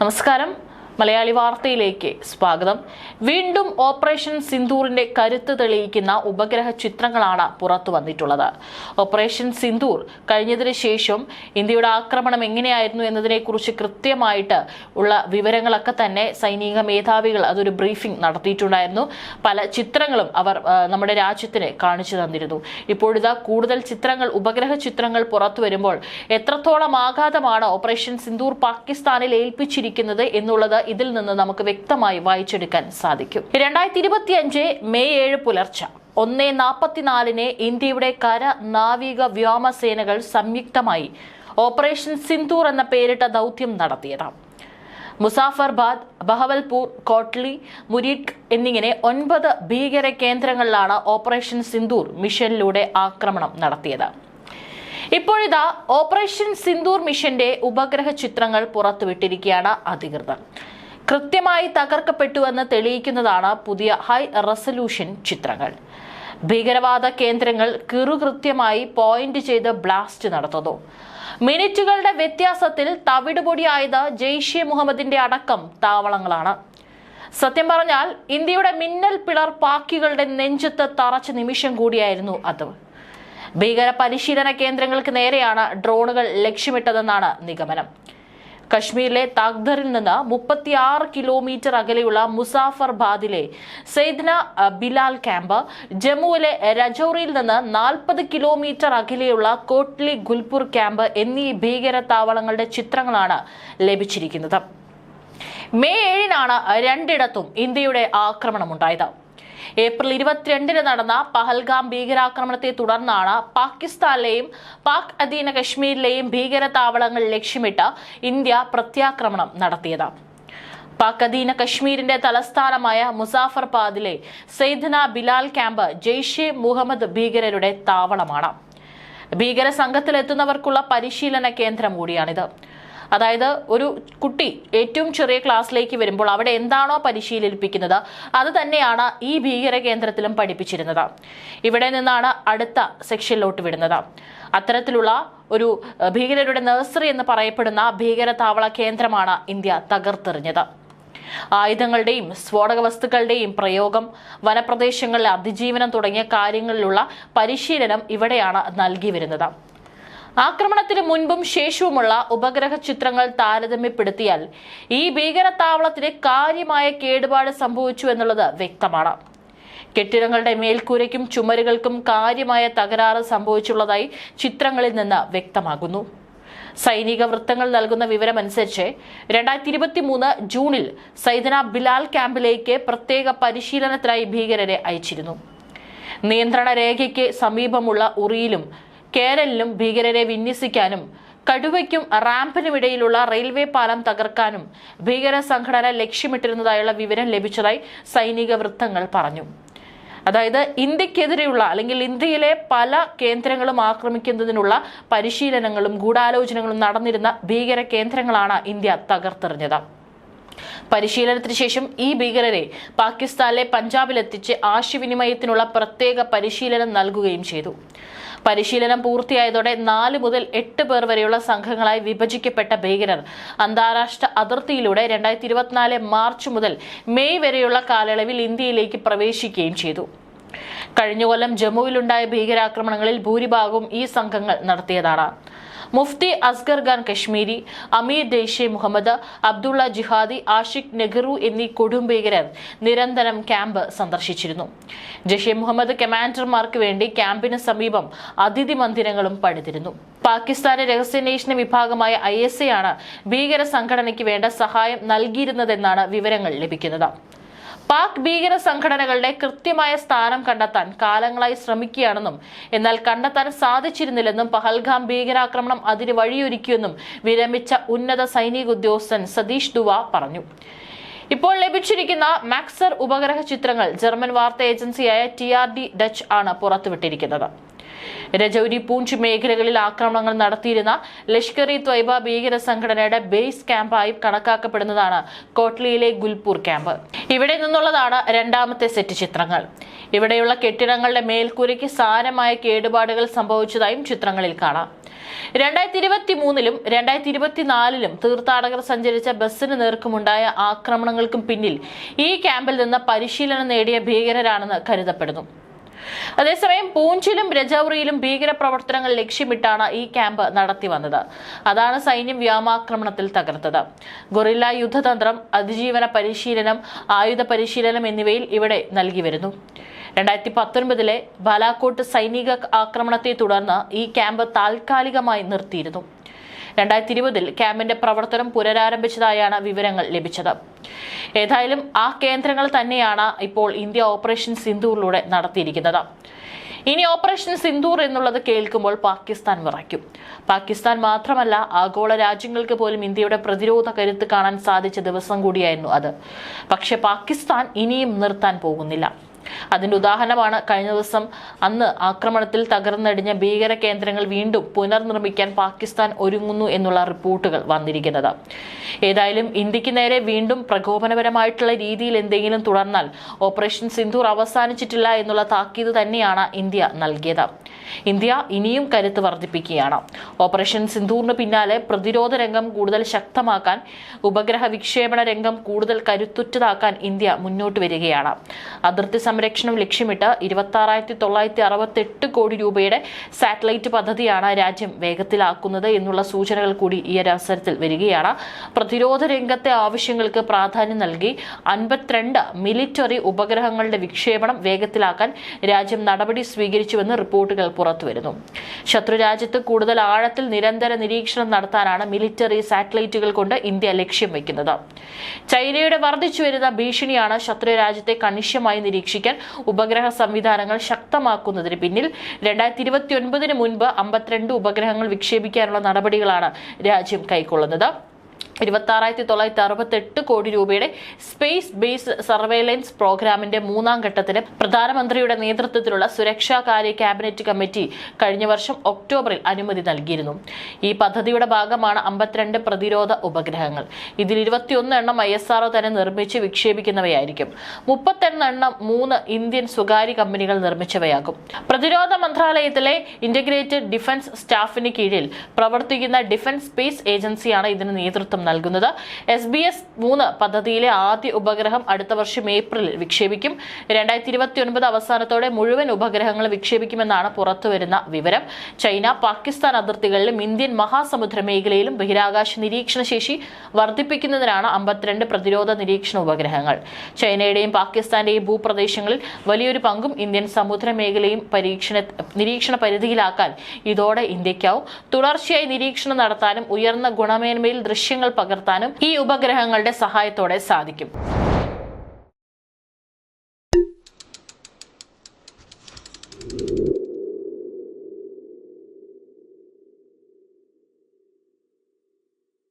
നമസ്കാരം. മലയാളി വാർത്തയിലേക്ക് സ്വാഗതം. വീണ്ടും ഓപ്പറേഷൻ സിന്ദൂറിന്റെ കരുത്ത് തെളിയിക്കുന്ന ഉപഗ്രഹ ചിത്രങ്ങളാണ് പുറത്തു വന്നിട്ടുള്ളത്. ഓപ്പറേഷൻ സിന്ദൂർ കഴിഞ്ഞതിന് ശേഷം ഇന്ത്യയുടെ ആക്രമണം എങ്ങനെയായിരുന്നു എന്നതിനെക്കുറിച്ച് കൃത്യമായിട്ട് ഉള്ള വിവരങ്ങളൊക്കെ തന്നെ സൈനിക മേധാവികൾ അതൊരു ബ്രീഫിംഗ് നടത്തിയിട്ടുണ്ടായിരുന്നു. പല ചിത്രങ്ങളും അവർ നമ്മുടെ രാജ്യത്തിന് കാണിച്ചു തന്നിരുന്നു. ഇപ്പോഴിതാ കൂടുതൽ ചിത്രങ്ങൾ ഉപഗ്രഹ ചിത്രങ്ങൾ പുറത്തു വരുമ്പോൾ എത്രത്തോളം ആഘാതമാണ് ഓപ്പറേഷൻ സിന്ദൂർ പാകിസ്ഥാനിൽ ഏൽപ്പിച്ചിരിക്കുന്നത് എന്നുള്ളത് ഇതിൽ നിന്ന് നമുക്ക് വ്യക്തമായി വായിച്ചെടുക്കാൻ സാധിക്കും. രണ്ടായിരത്തി ഇരുപത്തിയഞ്ച് മെയ് ഏഴ് പുലർച്ചെ ഒന്നേ നാൽപ്പത്തിനാലിന് ഇന്ത്യയുടെ കര നാവിക വ്യോമസേനകൾ സംയുക്തമായി ഓപ്പറേഷൻ സിന്ധൂർ എന്ന പേരിട്ട ദൗത്യം നടത്തിയത് മുസാഫർബാദ് ബഹവൽപൂർ കോട്ട്ലി മുരീഡ് എന്നിങ്ങനെ ഒൻപത് ഭീകര കേന്ദ്രങ്ങളിലാണ് ഓപ്പറേഷൻ സിന്ധൂർ മിഷനിലൂടെ ആക്രമണം നടത്തിയത്. ഇപ്പോഴിതാ ഓപ്പറേഷൻ സിന്ദൂർ മിഷന്റെ ഉപഗ്രഹ ചിത്രങ്ങൾ പുറത്തുവിട്ടിരിക്കുകയാണ് അധികൃതർ. കൃത്യമായി തകർക്കപ്പെട്ടുവെന്ന് തെളിയിക്കുന്നതാണ് പുതിയ ഹൈ റെസല്യൂഷൻ ചിത്രങ്ങൾ. ഭീകരവാദ കേന്ദ്രങ്ങൾ കിറുകൃത്യമായി പോയിന്റ് ചെയ്ത് ബ്ലാസ്റ്റ് നടത്തുന്നു. മിനിറ്റുകളുടെ വ്യത്യാസത്തിൽ തവിടുപൊടിയായത് ജെയ്ഷെ മുഹമ്മദിന്റെ അടക്കം താവളങ്ങളാണ്. സത്യം പറഞ്ഞാൽ ഇന്ത്യയുടെ മിന്നൽ പിളർ പാക്കികളുടെ നെഞ്ചത്ത് തറച്ച നിമിഷം കൂടിയായിരുന്നു അത്. ഭീകര പരിശീലന കേന്ദ്രങ്ങൾക്ക് നേരെയാണ് ഡ്രോണുകൾ ലക്ഷ്യമിട്ടതെന്നാണ് നിഗമനം. കശ്മീരിലെ താഗ്ദറിൽ നിന്ന് മുപ്പത്തിയാറ് കിലോമീറ്റർ അകലെയുള്ള മുസാഫർബാദിലെ സെയ്ദ്ന ബിലാൽ ക്യാമ്പ് ജമ്മുവിലെ രജൌറിയിൽ നിന്ന് നാൽപ്പത് കിലോമീറ്റർ അകലെയുള്ള കോട്ട്ലി ഗുൽപൂർ ക്യാമ്പ് എന്നീ ഭീകര താവളങ്ങളുടെ ചിത്രങ്ങളാണ് ലഭിച്ചിരിക്കുന്നത്. മെയ് ഏഴിനാണ് രണ്ടിടത്തും ഇന്ത്യയുടെ ആക്രമണമുണ്ടായത്. ഏപ്രിൽ ഇരുപത്തിരണ്ടിന് നടന്ന പഹൽഗാം ഭീകരാക്രമണത്തെ തുടർന്നാണ് പാകിസ്ഥാനിലെയും പാക് അധീന കശ്മീരിലെയും ഭീകര താവളങ്ങൾ ലക്ഷ്യമിട്ട് ഇന്ത്യ പ്രത്യാക്രമണം നടത്തിയത്. പാക് അധീന കശ്മീരിന്റെ തലസ്ഥാനമായ മുസാഫർബാദിലെ സെയ്ദന ബിലാൽ ക്യാമ്പ് ജെയ്ഷെ മുഹമ്മദ് ഭീകരരുടെ താവളമാണ്. ഭീകര സംഘത്തിലെത്തുന്നവർക്കുള്ള പരിശീലന കേന്ദ്രം കൂടിയാണിത്. അതായത് ഒരു കുട്ടി ഏറ്റവും ചെറിയ ക്ലാസ്സിലേക്ക് വരുമ്പോൾ അവിടെ എന്താണോ പരിശീലിപ്പിക്കുന്നത് അത് തന്നെയാണ് ഈ ഭീകര കേന്ദ്രത്തിലും പഠിപ്പിച്ചിരുന്നത്. ഇവിടെ നിന്നാണ് അടുത്ത സെക്ഷനിലോട്ട് വിടുന്നത്. അത്തരത്തിലുള്ള ഒരു ഭീകരരുടെ നഴ്സറി എന്ന് പറയപ്പെടുന്ന ഭീകര താവള കേന്ദ്രമാണ് ഇന്ത്യ തകർത്തെറിഞ്ഞത്. ആയുധങ്ങളുടെയും സ്ഫോടക വസ്തുക്കളുടെയും പ്രയോഗം വനപ്രദേശങ്ങളിലെ അതിജീവനം തുടങ്ങിയ കാര്യങ്ങളിലുള്ള പരിശീലനം ഇവിടെയാണ് നൽകി വരുന്നത്. ആക്രമണത്തിന് മുൻപും ശേഷവുമുള്ള ഉപഗ്രഹ ചിത്രങ്ങൾ താരതമ്യപ്പെടുത്തിയാൽ ഈ ഭീകരത്താവളത്തിന് കാര്യമായ കേടുപാട് സംഭവിച്ചു എന്നുള്ളത് വ്യക്തമാണ്. കെട്ടിടങ്ങളുടെ മേൽക്കൂരയ്ക്കും ചുമരുകൾക്കും കാര്യമായ തകരാറ് സംഭവിച്ചുള്ളതായി ചിത്രങ്ങളിൽ നിന്ന് വ്യക്തമാകുന്നു. സൈനിക വൃത്തങ്ങൾ നൽകുന്ന വിവരമനുസരിച്ച് രണ്ടായിരത്തി ഇരുപത്തി മൂന്ന് ജൂണിൽ സൈദന ബിലാൽ ക്യാമ്പിലേക്ക് പ്രത്യേക പരിശീലനത്തിനായി ഭീകരരെ അയച്ചിരുന്നു. നിയന്ത്രണ രേഖയ്ക്ക് സമീപമുള്ള ഉറിയിലും കേരളിലും ഭീകരരെ വിന്യസിക്കാനും കടുവയ്ക്കും റാമ്പിനുമിടയിലുള്ള റെയിൽവേ പാലം തകർക്കാനും ഭീകര സംഘടന ലക്ഷ്യമിട്ടിരുന്നതായുള്ള വിവരം ലഭിച്ചതായി സൈനിക വൃത്തങ്ങൾ പറഞ്ഞു. അതായത് ഇന്ത്യക്കെതിരെയുള്ള അല്ലെങ്കിൽ ഇന്ത്യയിലെ പല കേന്ദ്രങ്ങളും ആക്രമിക്കുന്നതിനുള്ള പരിശീലനങ്ങളും ഗൂഢാലോചനകളും നടന്നിരുന്ന ഭീകര കേന്ദ്രങ്ങളാണ് ഇന്ത്യ തകർത്തെറിഞ്ഞത്. പരിശീലനത്തിന് ശേഷം ഈ ഭീകരരെ പാകിസ്ഥാനിലെ പഞ്ചാബിലെത്തിച്ച് ആശയവിനിമയത്തിനുള്ള പ്രത്യേക പരിശീലനം നൽകുകയും ചെയ്തു. പരിശീലനം പൂർത്തിയായതോടെ നാല് മുതൽ എട്ട് പേർ വരെയുള്ള സംഘങ്ങളായി വിഭജിക്കപ്പെട്ട ഭീകരർ. അന്താരാഷ്ട്ര അതിർത്തിയിലൂടെ രണ്ടായിരത്തി ഇരുപത്തിനാല് മാർച്ച് മുതൽ മെയ് വരെയുള്ള കാലയളവിൽ ഇന്ത്യയിലേക്ക് പ്രവേശിക്കുകയും ചെയ്തു. കഴിഞ്ഞ കൊല്ലം ജമ്മുവിലുണ്ടായ ഭീകരാക്രമണങ്ങളിൽ ഭൂരിഭാഗവും ഈ സംഘങ്ങൾ നടത്തിയതാണ്. മുഫ്തി അസ്ഗർ ഖാൻ കശ്മീരി അമീർ ദേശെ മുഹമ്മദ് അബ്ദുള്ള ജിഹാദി ആഷിഖ് നെഹ്റു എന്നീ കൊടുംബീകരർ നിരന്തരം ക്യാമ്പ് സന്ദർശിച്ചിരുന്നു. ജഷെ മുഹമ്മദ് കമാൻഡർമാർക്ക് വേണ്ടി ക്യാമ്പിന് സമീപം അതിഥി മന്ദിരങ്ങളും പണിതിരുന്നു. പാകിസ്ഥാന്റെ രഹസ്യാന്വേഷണ വിഭാഗമായ ഐ എസ് എ ആണ് ഭീകര സംഘടനയ്ക്ക് വേണ്ട സഹായം നൽകിയിരുന്നതെന്നാണ് വിവരങ്ങൾ ലഭിക്കുന്നത്. പാക് ഭീകര സംഘടനകളുടെ കൃത്യമായ സ്ഥാനം കണ്ടെത്താൻ കാലങ്ങളായി ശ്രമിക്കുകയാണെന്നും എന്നാൽ കണ്ടെത്താൻ സാധിച്ചിരുന്നില്ലെന്നും പഹൽഗാം ഭീകരാക്രമണം അതിന് വഴിയൊരുക്കിയെന്നും വിരമിച്ച ഉന്നത സൈനിക ഉദ്യോഗസ്ഥൻ സതീഷ് ദുവ പറഞ്ഞു. ഇപ്പോൾ ലഭിച്ചിരിക്കുന്ന മാക്സർ ഉപഗ്രഹ ചിത്രങ്ങൾ ജർമ്മൻ വാർത്താ ഏജൻസിയായ ടി ആർ ഡി ഡച്ച് ആണ് പുറത്തുവിട്ടിരിക്കുന്നത്. രജൌരി പൂഞ്ച് മേഖലകളിൽ ആക്രമണങ്ങൾ നടത്തിയിരുന്ന ലഷ്കർ ഇ ത്വയ്ബ ഭീകര സംഘടനയുടെ ബേസ് ക്യാമ്പായി കണക്കാക്കപ്പെടുന്നതാണ് കോട്ട്ലിയിലെ ഗുൽപൂർ ക്യാമ്പ്. ഇവിടെ നിന്നുള്ളതാണ് രണ്ടാമത്തെ സെറ്റ് ചിത്രങ്ങൾ. ഇവിടെയുള്ള കെട്ടിടങ്ങളുടെ മേൽക്കൂരയ്ക്ക് സാരമായ കേടുപാടുകൾ സംഭവിച്ചതായും ചിത്രങ്ങളിൽ കാണാം. രണ്ടായിരത്തി ഇരുപത്തി മൂന്നിലും രണ്ടായിരത്തി ഇരുപത്തിനാലിലും തീർത്ഥാടകർ സഞ്ചരിച്ച ബസ്സിന് നേർക്കുമുണ്ടായ ആക്രമണങ്ങൾക്കും പിന്നിൽ ഈ ക്യാമ്പിൽ നിന്ന് പരിശീലനം നേടിയ ഭീകരരാണെന്ന് കരുതപ്പെടുന്നു. അതേസമയം പൂഞ്ചിലും രജൌറിയിലും ഭീകരപ്രവർത്തനങ്ങൾ ലക്ഷ്യമിട്ടാണ് ഈ ക്യാമ്പ് നടത്തി വന്നത്. അതാണ് സൈന്യം വ്യോമാക്രമണത്തിൽ തകർത്തത്. ഗൊറില്ല യുദ്ധതന്ത്രം അതിജീവന പരിശീലനം ആയുധ പരിശീലനം എന്നിവയിൽ ഇവിടെ നൽകി വരുന്നു. രണ്ടായിരത്തി പത്തൊൻപതിലെ ബാലാക്കോട്ട് സൈനിക ആക്രമണത്തെ തുടർന്ന് ഈ ക്യാമ്പ് താൽക്കാലികമായി നിർത്തിയിരുന്നു. രണ്ടായിരത്തി ഇരുപതിൽ ക്യാമ്പിന്റെ പ്രവർത്തനം പുനരാരംഭിച്ചതായാണ് വിവരങ്ങൾ ലഭിച്ചത്. ഏതായാലും ആ കേന്ദ്രങ്ങൾ തന്നെയാണ് ഇപ്പോൾ ഇന്ത്യ ഓപ്പറേഷൻ സിന്ധൂറിലൂടെ നടത്തിയിരിക്കുന്നത്. ഇനി ഓപ്പറേഷൻ സിന്ധൂർ എന്നുള്ളത് കേൾക്കുമ്പോൾ പാകിസ്ഥാൻ വിറയ്ക്കും. പാകിസ്ഥാൻ മാത്രമല്ല ആഗോള രാജ്യങ്ങൾക്ക് പോലും ഇന്ത്യയുടെ പ്രതിരോധ കരുത്ത് കാണാൻ സാധിച്ച ദിവസം കൂടിയായിരുന്നു അത്. പക്ഷെ പാകിസ്ഥാൻ ഇനിയും നിർത്താൻ പോകുന്നില്ല. അതിന്റെ ഉദാഹരണമാണ് കഴിഞ്ഞ ദിവസം അന്ന് ആക്രമണത്തിൽ തകർന്നടിഞ്ഞ ഭീകര കേന്ദ്രങ്ങൾ വീണ്ടും പുനർനിർമ്മിക്കാൻ പാകിസ്ഥാൻ ഒരുങ്ങുന്നു എന്നുള്ള റിപ്പോർട്ടുകൾ വന്നിരിക്കുന്നത്. ഏതായാലും ഇന്ത്യയ്ക്ക് നേരെ വീണ്ടും പ്രകോപനപരമായിട്ടുള്ള രീതിയിൽ എന്തെങ്കിലും തുടർന്നാൽ ഓപ്പറേഷൻ സിന്ധൂർ അവസാനിച്ചിട്ടില്ല എന്നുള്ള താക്കീത് തന്നെയാണ് ഇന്ത്യ നൽകിയത്. ഇന്ത്യ ഇനിയും കരുത്ത് വർദ്ധിപ്പിക്കുകയാണ്. ഓപ്പറേഷൻ സിന്ധൂറിന് പിന്നാലെ പ്രതിരോധ രംഗം കൂടുതൽ ശക്തമാക്കാൻ ഉപഗ്രഹ വിക്ഷേപണ രംഗം കൂടുതൽ കരുത്തുറ്റതാക്കാൻ ഇന്ത്യ മുന്നോട്ട് വരികയാണ്. അതിർത്തി സംരക്ഷണം ലക്ഷ്യമിട്ട് ഇരുപത്തി തൊള്ളായിരത്തി അറുപത്തെട്ട് കോടി രൂപയുടെ സാറ്റലൈറ്റ് പദ്ധതിയാണ് രാജ്യം വേഗത്തിലാക്കുന്നത് എന്നുള്ള സൂചനകൾ കൂടി ഈ ഒരു അവസരത്തിൽ വരികയാണ്. പ്രതിരോധ രംഗത്തെ ആവശ്യങ്ങൾക്ക് പ്രാധാന്യം നൽകി അൻപത്തിരണ്ട് മിലിറ്ററി ഉപഗ്രഹങ്ങളുടെ വിക്ഷേപണം വേഗത്തിലാക്കാൻ രാജ്യം നടപടി സ്വീകരിച്ചുവെന്ന് റിപ്പോർട്ടുകൾ പുറത്തുവരുന്നു ശത്രുരാജ്യത്ത് കൂടുതൽ ആഴത്തിൽ നിരന്തര നിരീക്ഷണം നടത്താനാണ് മിലിറ്ററി സാറ്റലൈറ്റുകൾ കൊണ്ട് ഇന്ത്യ ലക്ഷ്യം വയ്ക്കുന്നത് ചൈനയുടെ വർദ്ധിച്ചു വരുന്ന ഭീഷണിയാണ് ശത്രുരാജ്യത്തെ കണിശമായി നിരീക്ഷിക്കാൻ ഉപഗ്രഹ സംവിധാനങ്ങൾ ശക്തമാക്കുന്നതിന് പിന്നിൽ രണ്ടായിരത്തി ഇരുപത്തി ഒൻപതിന് മുൻപ് അമ്പത്തിരണ്ട് ഉപഗ്രഹങ്ങൾ വിക്ഷേപിക്കാനുള്ള നടപടികളാണ് രാജ്യം കൈക്കൊള്ളുന്നത്. ഇരുപത്തി ആറായിരത്തി തൊള്ളായിരത്തി അറുപത്തി എട്ട് കോടി രൂപയുടെ സ്പേസ് ബേസ് സർവൈലൻസ് പ്രോഗ്രാമിന്റെ മൂന്നാം ഘട്ടത്തിന് പ്രധാനമന്ത്രിയുടെ നേതൃത്വത്തിലുള്ള സുരക്ഷാ കാര്യ ക്യാബിനറ്റ് കമ്മിറ്റി കഴിഞ്ഞ വർഷം ഒക്ടോബറിൽ അനുമതി നൽകിയിരുന്നു. ഈ പദ്ധതിയുടെ ഭാഗമാണ് അമ്പത്തിരണ്ട് പ്രതിരോധ ഉപഗ്രഹങ്ങൾ. ഇതിൽ ഇരുപത്തിയൊന്ന് എണ്ണം ഐ എസ് ആർഒ തന്നെ നിർമ്മിച്ച് വിക്ഷേപിക്കുന്നവയായിരിക്കും. മുപ്പത്തൊന്ന് എണ്ണം മൂന്ന് ഇന്ത്യൻ സ്വകാര്യ കമ്പനികൾ നിർമ്മിച്ചവയാകും. പ്രതിരോധ മന്ത്രാലയത്തിലെ ഇന്റഗ്രേറ്റഡ് ഡിഫൻസ് സ്റ്റാഫിന് കീഴിൽ പ്രവർത്തിക്കുന്ന ഡിഫൻസ് സ്പേസ് ഏജൻസിയാണ് ഇതിന് നേതൃത്വം നൽകുന്നത്. എസ് ബി എസ് മൂന്ന് പദ്ധതിയിലെ ആദ്യ ഉപഗ്രഹം അടുത്ത വർഷം ഏപ്രിലിൽ വിക്ഷേപിക്കും. രണ്ടായിരത്തി ഇരുപത്തി ഒൻപത് അവസാനത്തോടെ മുഴുവൻ ഉപഗ്രഹങ്ങൾ വിക്ഷേപിക്കുമെന്നാണ് പുറത്തുവരുന്ന വിവരം. ചൈന പാകിസ്ഥാൻ അതിർത്തികളിലും ഇന്ത്യൻ മഹാസമുദ്ര മേഖലയിലും ബഹിരാകാശ നിരീക്ഷണ ശേഷി വർദ്ധിപ്പിക്കുന്നതിനാണ് അമ്പത്തിരണ്ട് പ്രതിരോധ നിരീക്ഷണ ഉപഗ്രഹങ്ങൾ. ചൈനയുടെയും പാകിസ്ഥാന്റെയും ഭൂപ്രദേശങ്ങളിൽ വലിയൊരു പങ്കും ഇന്ത്യൻ സമുദ്ര മേഖലയും പരീക്ഷണ നിരീക്ഷണ പരിധിയിലാക്കാൻ ഇതോടെ ഇന്ത്യക്കാവും. തുടർച്ചയായി നിരീക്ഷണം നടത്താനും ഉയർന്ന ഗുണമേന്മയിൽ ദൃശ്യങ്ങൾ പകർത്താനും ഈ ഉപഗ്രഹങ്ങളുടെ സഹായത്തോടെ സാധിക്കും